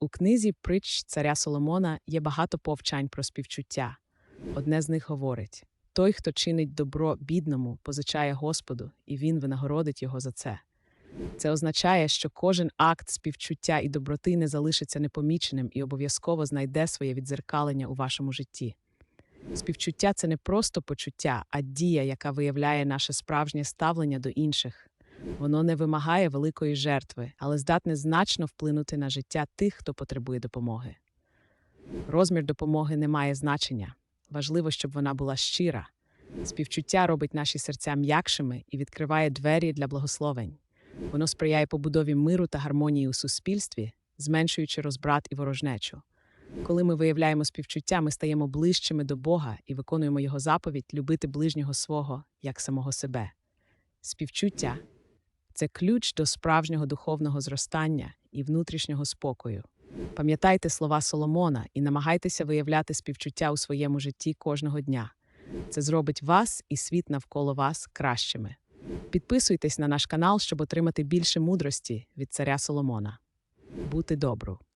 У книзі притч царя Соломона є багато повчань про співчуття. Одне з них говорить: той, хто чинить добро бідному, позичає Господу, і він винагородить його за це. Це означає, що кожен акт співчуття і доброти не залишиться непоміченим і обов'язково знайде своє відзеркалення у вашому житті. Співчуття це не просто почуття, а дія, яка виявляє наше справжнє ставлення до інших. Воно не вимагає великої жертви, але здатне значно вплинути на життя тих, хто потребує допомоги. Розмір допомоги не має значення. Важливо, щоб вона була щира. Співчуття робить наші серця м'якшими і відкриває двері для благословень. Воно сприяє побудові миру та гармонії у суспільстві, зменшуючи розбрат і ворожнечу. Коли ми виявляємо співчуття, ми стаємо ближчими до Бога і виконуємо Його заповідь любити ближнього свого як самого себе. Співчуття це ключ до справжнього духовного зростання і внутрішнього спокою. Пам'ятайте слова Соломона і намагайтеся виявляти співчуття у своєму житті кожного дня. Це зробить вас і світ навколо вас кращими. Підписуйтесь на наш канал, щоб отримати більше мудрості від царя Соломона. Бути добру.